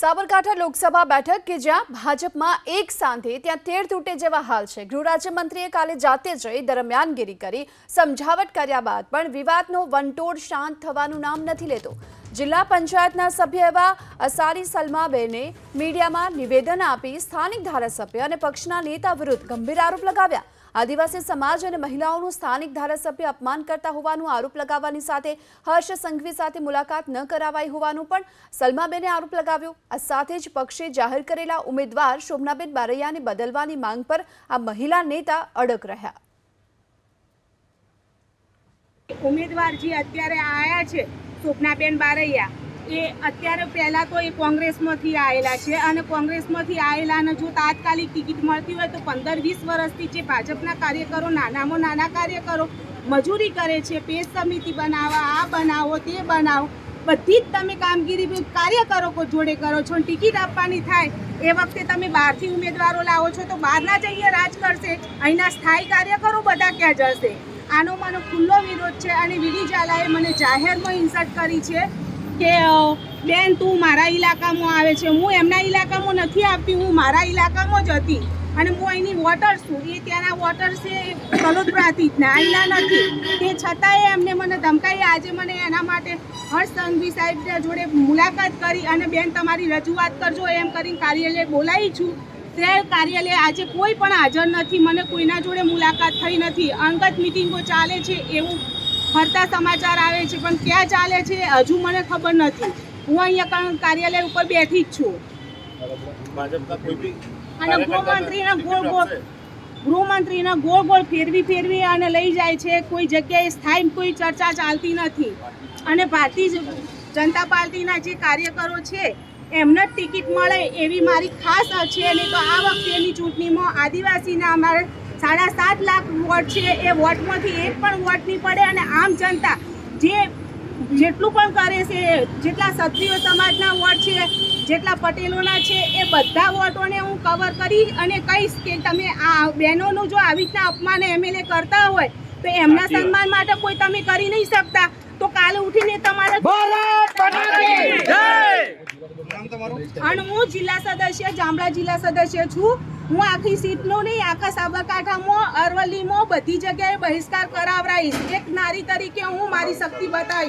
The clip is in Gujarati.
સાબરકાંઠા લોકસભા બેઠક કે જ્યાં ભાજપમાં એક સાંધે ત્યાં તેર તૂટે જેવા હાલ છે. ગૃહ રાજ્યમંત્રીએ કાલે જાતે જઈ દરમિયાનગીરી કરી. સમજાવટ કર્યા બાદ પણ વિવાદનો વંટોળ શાંત થવાનું નામ નથી લેતો. જિલ્લા પંચાયતના સભ્ય એવા અસારી સલમાબેને મીડિયામાં નિવેદન આપી સ્થાનિક ધારાસભ્ય અને પક્ષના નેતા વિરુદ્ધ ગંભીર આરોપ લગાવ્યા. આદિવાસી સમાજ અને મહિલાઓનું સ્થાનિક ધારાસભ્ય અપમાન કરતા હોવાનું આરોપ લગાવવાની સાથે હર્ષ સંઘવી સાથે મુલાકાત ન કરાવાઈ હોવાનું પણ સલમાબેને આરોપ લગાવ્યો. આ સાથે જ પક્ષે જાહેર કરેલા ઉમેદવાર શોભનાબેન બારૈયાને બદલવાની માંગ પર આ મહિલા નેતા અડગ રહ્યા. ઉમેદવાર જે અત્યારે આયા છે સ્વપ્નાબેન બારૈયા એ અત્યારે પહેલાં તો એ કોંગ્રેસમાંથી આવેલા છે અને કોંગ્રેસમાંથી આવેલાને જો તાત્કાલિક ટિકિટ મળતી હોય તો પંદર વીસ વર્ષથી જે ભાજપના કાર્યકરો, નાનામાં નાના કાર્યકરો મજૂરી કરે છે પેજ સમિતિ બનાવો, આ બનાવો, તે બનાવો, બધી જ તમે કામગીરી કાર્યકરો જોડે કરો છો ટિકિટ આપવાની થાય એ વખતે તમે બહારથી ઉમેદવારો લાવો છો તો બહારના જઈએ રાજ કરશે, અહીંના સ્થાયી કાર્યકરો બધા ક્યાં જશે? આનો માનો ખુલ્લો વિરોધ છે અને વિધિ ઝાલાએ મને જાહેરમાં ઇન્સર્ટ કરી છે કે બેન, તું મારા ઇલાકામાં આવે છે. હું એમના ઇલાકામાં નથી આવતી, હું મારા ઇલાકામાં જ હતી. અને હું અહીંની વોટર છું. એ ત્યાંના વોટર છે કલોદરાથી જ ને નથી. તે છતાંય એમને મને ધમકાવી આજે મને એના માટે હર્ષ સંઘવી સાહેબ જોડે મુલાકાત કરી અને, બેન, તમારી રજૂઆત કરજો. એમ કરીને કાર્યાલય બોલાવી છું. તે કાર્યાલય આજે કોઈ પણ હાજર નથી. મને કોઈના જોડે મુલાકાત થઈ નથી. અંગત મિટિંગો ચાલે છે એવું ફરતા સમાચાર આવે છે પણ ક્યાં ચાલે છે હજુ મને ખબર નથી. હું અહીંયા કાર્યાલય ઉપર બેઠી જ છું. અને ગૃહમંત્રીના ગોળ ગોળ ગૃહમંત્રીના ગોળ ગોળ ફેરવી ફેરવી અને લઈ જાય છે કોઈ જગ્યાએ સ્થાયી કોઈ ચર્ચા ચાલતી નથી. અને ભારતીય જનતા પાર્ટીના જે કાર્યકરો છે એમને જ ટિકિટ મળે એવી મારી ખાસ છે. નહીં તો આ વખતેની ચૂંટણીમાં આદિવાસીના અમારે સાડા સાત લાખ વોટ છે એ વોટમાંથી એક પણ વોટ નહીં પડે અને આમ જનતા જે જેટલું પણ કરે છે જેટલા ક્ષત્રિય સમાજના વોટ છે જેટલા પટેલોના છે એ બધા વોટોને હું કવર કરી અને કહીશ કે તમે આ બહેનોનું જો આવી રીતના અપમાન એમએલએ કરતા હોય તો એમના સન્માન માટે કોઈ તમે કરી નહીં શકતા. તો કાલે ઉઠીને તમારે અને હું જિલ્લા સદસ્ય જામડા જિલ્લા સદસ્ય છું. હું આખી સીટનું નહીં, આખા સાબરકાંઠામાં, અરવલ્લીમાં બધી જગ્યાએ બહિષ્કાર કરાવરાઈશ એક નારી તરીકે હું મારી શક્તિ બતાવીશ.